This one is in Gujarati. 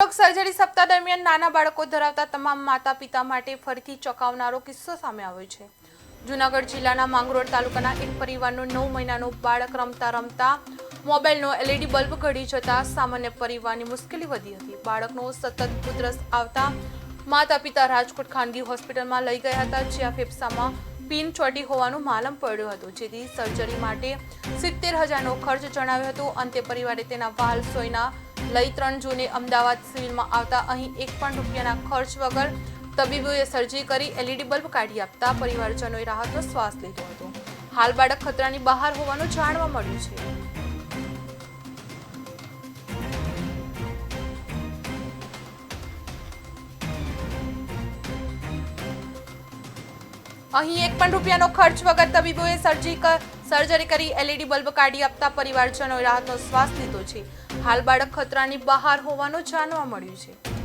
સર્જરી સપ્તાહ દરમિયાન નાના બાળકો ધરાવતા તમામ માતા પિતા માટે ફરીથી ચોંકાવનારો કિસ્સો સામે આવ્યો છે. જુનાગઢ જિલ્લાના માંગરોળ તાલુકાના એક પરિવારનો નવ મહિનાનું બાળક રમતા રમતા મોબાઈલનો એલઈડી બલ્બ ઘડી જતા સામાન્ય પરિવારની મુશ્કેલી વધી હતી. બાળકનો સતત ઉધરસ આવતા માતા પિતા રાજકોટ ખાનગી હોસ્પિટલમાં લઈ ગયા હતા, જ્યાં ફેફસામાં પિન ચોટી હોવાનું માલમ પડ્યું હતું. જેથી સર્જરી માટે સિત્તેર હજારનો ખર્ચ જણાવ્યો હતો. અંતે પરિવારે તેના વાલ સોયના લઈ ત્રણ જૂને અમદાવાદ સિવિલમાં આવતા અહીં એક પણ રૂપિયાના ખર્ચ વગર તબીબોએ સર્જરી કરી એલઈડી બલ્બ કાઢી આપતા પરિવારજનોએ રાહતનો શ્વાસ લીધો હતો. હાલ બાળક ખતરાની બહાર હોવાનું જાણવા મળ્યું છે. અહીં એક પણ રૂપિયાનો ખર્ચ વગર તબીબોએ સર્જરી ક- સર્જરી કરી એલઈડી બલ્બ કાઢી આપતા પરિવારજનોએ રાહતનો શ્વાસ લીધો છે. હાલ બાળક ખતરાની બહાર હોવાનું જાણવા મળ્યું છે.